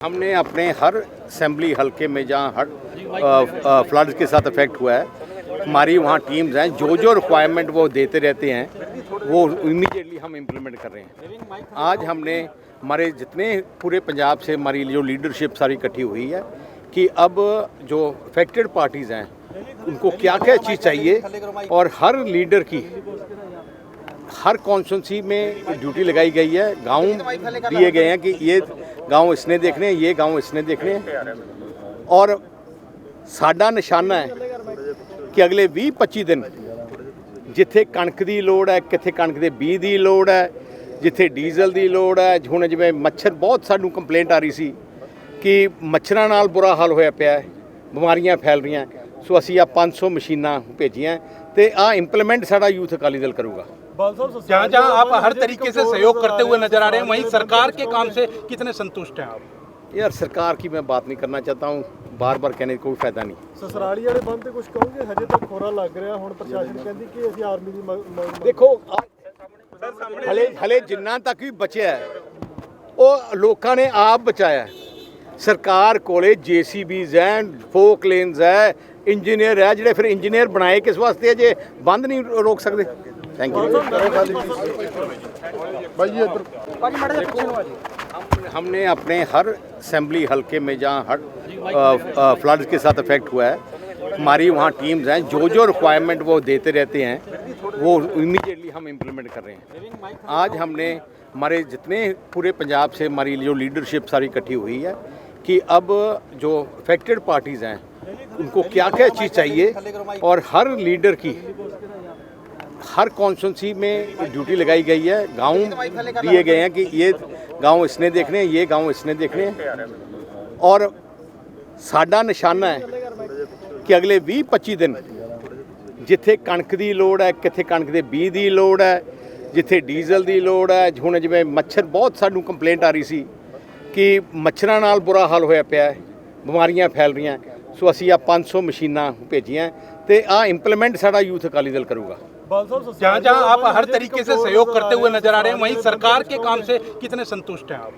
हमने अपने हर असेंबली हलके में जहाँ हर फ्लड्स के साथ इफ़ेक्ट हुआ है, हमारी वहाँ टीम्स हैं, जो जो रिक्वायरमेंट वो देते रहते हैं, वो इमीडिएटली हम इम्प्लीमेंट कर रहे हैं। आज हमने हमारे जितने पूरे पंजाब से हमारी जो लीडरशिप सारी इकट्ठी हुई है, कि अब जो अफेक्टेड पार्टीज़ हैं, उनको क्या क्या चीज़ चाहिए, और हर लीडर की हर कॉन्स्टिट्यूंसी में ड्यूटी लगाई गई है गांव दिए गए हैं कि ये गांव इसने देखने हैं ये गांव इसने देखने हैं और ਸਾਡਾ ਨਿਸ਼ਾਨਾ ਹੈ ਕਿ ਅਗਲੇ 20-25 ਦਿਨ ਜਿੱਥੇ ਕਣਕ ਦੀ ਲੋੜ ਹੈ ਕਿੱਥੇ ਕਣਕ ਦੇ ਬੀਜ ਦੀ ਲੋੜ ਹੈ ਜਿੱਥੇ ਡੀਜ਼ਲ ਦੀ ਲੋੜ ਹੈ ਹੁਣ ਜਿਵੇਂ ਮੱਛਰ ਬਹੁਤ ਸਾਨੂੰ ਕੰਪਲੇਂਟ ਆ ਰਹੀ ਸੀ ਕਿ ਮੱਛਰਾਂ ਨਾਲ ਬੁਰਾ ਹਾਲ ਹੋਇਆ ਪਿਆ ਹੈ ਬਿਮਾਰੀਆਂ ਫੈਲ ਰਹੀਆਂ ਸੋ ਅਸੀਂ ਆ 500 ਮਸ਼ੀਨਾਂ ਭੇਜੀਆਂ ਤੇ ਆ ਇੰਪਲੀਮੈਂਟ ਸਾਡਾ ਯੂਥ ਅਕਾਲੀ ਦਲ ਕਰੂਗਾ जहाँ जहाँ आप हर तरीके से सहयोग करते हुए नजर आ रहे हैं वहीं सरकार के काम से कितने संतुष्ट हैं आप यार सरकार की मैं बात नहीं करना चाहता हूँ बार बार कहने का कोई फायदा नहीं ਸਸਰਾਲੀ ਵਾਲੇ ਬੰਦ ਤੇ ਕੁਝ ਕਹੋਗੇ ਹਜੇ ਤੱਕ ਖੋਰਾ ਲੱਗ ਰਿਹਾ ਹੁਣ ਪ੍ਰਸ਼ਾਸਨ ਕਹਿੰਦੀ ਕਿ ਅਸੀਂ ਆਰਮੀ ਦੀ ਮ- ਮ- ਦੇਖੋ ਹਲੇ ਹਲੇ ਜਿੰਨਾ ਤੱਕ ਵੀ ਬਚਿਆ ਹੈ, ਉਹ ਲੋਕਾਂ ਨੇ ਆਪ ਬਚਾਇਆ ਹੈ। ਸਰਕਾਰ ਕੋਲੇ ਜੀਸੀਬੀਜ਼ ਹੈ ਫੋਕ ਲੇਨਸ ਹੈ ਇੰਜੀਨੀਅਰ ਹੈ ਜਿਹੜੇ ਫਿਰ ਇੰਜੀਨੀਅਰ ਬਣਾਏ ਕਿਸ ਵਾਸਤੇ ਹੈ ਜੇ ਬੰਦ ਨਹੀਂ ਰੋਕ ਸਕਦੇ थैंक यू भाई ये हमने अपने हर असम्बली हल्के में जहाँ हर फ्लड के साथ इफ़ेक्ट हुआ है हमारी वहाँ टीम्स हैं जो जो रिक्वायरमेंट वो देते रहते हैं वो इमीडिएटली हम इम्प्लीमेंट कर रहे हैं। आज हमने हमारे जितने पूरे पंजाब से हमारी जो लीडरशिप सारी इकट्ठी हुई है कि अब जो अफेक्टेड पार्टीज़ हैं उनको क्या क्या चीज़ चाहिए और हर लीडर की हर कॉन्स्टिट्यूंसी में ड्यूटी लगाई गई है गांव दिए गए हैं कि ये गांव इसने देखने हैं ये गांव इसने देखने हैं और ਸਾਡਾ ਨਿਸ਼ਾਨਾ ਹੈ ਕਿ ਅਗਲੇ 20-25 ਦਿਨ ਜਿੱਥੇ ਕਣਕ ਦੀ ਲੋੜ ਹੈ ਕਿੱਥੇ ਕਣਕ ਦੇ ਬੀਜ ਦੀ ਲੋੜ ਹੈ ਜਿੱਥੇ ਡੀਜ਼ਲ ਦੀ ਲੋੜ ਹੈ ਹੁਣ ਜਿਵੇਂ ਮੱਛਰ ਬਹੁਤ ਸਾਨੂੰ ਕੰਪਲੇਂਟ ਆ ਰਹੀ ਸੀ ਕਿ ਮੱਛਰਾਂ ਨਾਲ ਬੁਰਾ ਹਾਲ ਹੋਇਆ ਪਿਆ ਹੈ ਬਿਮਾਰੀਆਂ ਫੈਲ ਰਹੀਆਂ ਸੋ ਅਸੀਂ ਆ 500 ਮਸ਼ੀਨਾਂ ਭੇਜੀਆਂ ਤੇ ਆ ਇੰਪਲੀਮੈਂਟ ਸਾਡਾ ਯੂਥ ਅਕਾਲੀ ਦਲ ਕਰੂਗਾ ਬਾਲ ਸਾਹਿਬ ਸਸਰਾਲੀ जहाँ जहाँ आप वाले हर बंद तरीके को से सहयोग करते हुए कहोगे नजर आ रहे हैं वहीं सरकार के काम से कितने संतुष्ट हैं आप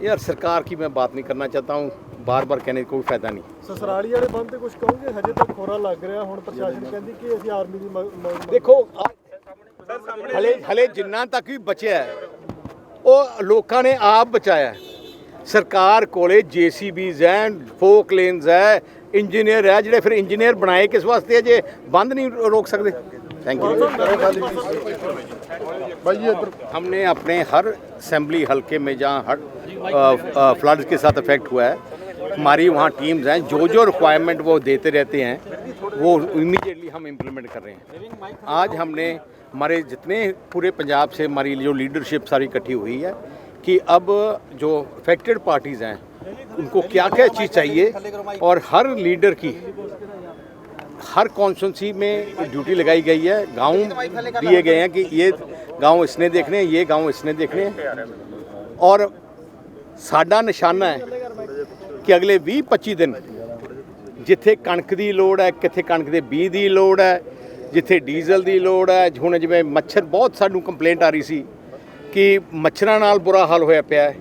यार सरकार की मैं बात नहीं करना चाहता हूँ बार बार कहने का कोई फायदा नहीं ਸਸਰਾਲੀ ਵਾਲੇ ਬੰਦ ਤੇ ਕੁਝ ਕਹੋਗੇ ਹਜੇ ਤੱਕ ਖੋਰਾ ਲੱਗ ਰਿਹਾ ਹੁਣ ਪ੍ਰਸ਼ਾਸਨ ਕਹਿੰਦੀ ਕਿ ਅਸੀਂ ਆਰਮੀ ਦੀ ਮ- ਮ- ਦੇਖੋ ਹਲੇ ਹਲੇ ਜਿੰਨਾ ਤੱਕ ਵੀ ਬਚਿਆ ਹੈ, ਉਹ ਲੋਕਾਂ ਨੇ ਆਪ ਬਚਾਇਆ ਹੈ। ਸਰਕਾਰ ਕੋਲੇ ਜੀਸੀਬੀਜ਼ ਹੈ ਫੋਕ ਲੇਨਸ ਹੈ ਇੰਜੀਨੀਅਰ ਹੈ ਜਿਹੜੇ ਫਿਰ ਇੰਜੀਨੀਅਰ ਬਣਾਏ ਕਿਸ ਵਾਸਤੇ ਹੈ ਜੇ ਬੰਦ ਨਹੀਂ ਰੋਕ ਸਕਦੇ ਥੈਂਕ ਯੂ हमने अपने हर असेंबली हलके में जहाँ हर फ्लड्स के साथ इफेक्ट हुआ है हमारी वहाँ टीम्स हैं जो जो रिक्वायरमेंट वो देते रहते हैं वो इमीडिएटली हम इम्प्लीमेंट कर रहे हैं आज हमने हमारे जितने पूरे पंजाब से हमारी जो लीडरशिप सारी इकट्ठी हुई है कि अब जो अफेक्टेड पार्टीज़ हैं उनको क्या क्या चीज़ चाहिए और हर लीडर की हर कॉन्स्टिट्यूंसी में ड्यूटी लगाई गई है गांव दिए गए हैं कि ये गांव इसने देखने हैं ये गांव इसने देखने हैं और ਸਾਡਾ ਨਿਸ਼ਾਨਾ ਹੈ ਕਿ ਅਗਲੇ 20-25 ਦਿਨ ਜਿੱਥੇ ਕਣਕ ਦੀ ਲੋੜ ਹੈ ਕਿੱਥੇ ਕਣਕ ਦੇ ਬੀਜ ਦੀ ਲੋੜ ਹੈ ਜਿੱਥੇ ਡੀਜ਼ਲ ਦੀ ਲੋੜ ਹੈ ਹੁਣ ਜਿਵੇਂ ਮੱਛਰ ਬਹੁਤ ਸਾਨੂੰ ਕੰਪਲੇਂਟ ਆ ਰਹੀ ਸੀ ਕਿ ਮੱਛਰਾਂ ਨਾਲ ਬੁਰਾ ਹਾਲ ਹੋਇਆ ਪਿਆ ਹੈ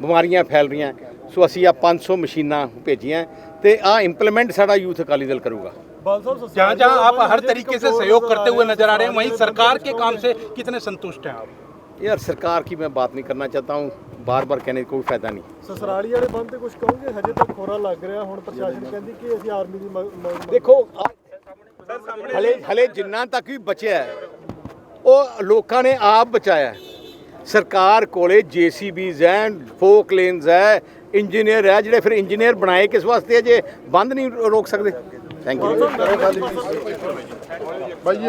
ਬਿਮਾਰੀਆਂ ਫੈਲ ਰਹੀਆਂ ਸੋ ਅਸੀਂ ਆ 500 ਮਸ਼ੀਨਾਂ ਭੇਜੀਆਂ ਤੇ ਆ ਇੰਪਲੀਮੈਂਟ ਸਾਡਾ ਯੂਥ ਅਕਾਲੀ ਦਲ ਕਰੂਗਾ ਬਾਲ ਸਾਹਿਬ जहाँ ਸਸਰਾਲੀ जहाँ वाले आप बंद हर ते तरीके से कुछ सहयोग कहोगे करते हुए नजर आ रहे हैं वहीं सरकार के काम से कितने संतुष्ट हैं आप यार सरकार की मैं बात नहीं करना चाहता हूँ बार बार कहने का कोई फायदा नहीं ਸਸਰਾਲੀ ਵਾਲੇ ਬੰਦ ਤੇ ਕੁਝ ਕਹੋਗੇ ਹਜੇ ਤੱਕ ਖੋਰਾ ਲੱਗ ਰਿਹਾ ਹੁਣ ਪ੍ਰਸ਼ਾਸਨ ਕਹਿੰਦੀ ਕਿ ਅਸੀਂ ਆਰਮੀ ਦੀ ਮ- ਮ- ਦੇਖੋ ਹਲੇ ਹਲੇ ਜਿੰਨਾ ਤੱਕ ਵੀ ਬਚਿਆ ਹੈ, ਉਹ ਲੋਕਾਂ ਨੇ ਆਪ ਬਚਾਇਆ ਹੈ। ਸਰਕਾਰ ਕੋਲੇ ਜੀਸੀਬੀਜ਼ ਹੈ ਫੋਕ ਲੇਨਸ ਹੈ ਇੰਜੀਨੀਅਰ ਹੈ, ਜਿਹੜੇ ਫਿਰ ਇੰਜੀਨੀਅਰ ਬਣਾਏ, ਕਿਸ ਵਾਸਤੇ ਹੈ ਜੇ ਬੰਦ ਨਹੀਂ ਰੋਕ ਸਕਦੇ? ਥੈਂਕ ਯੂ ਜੀ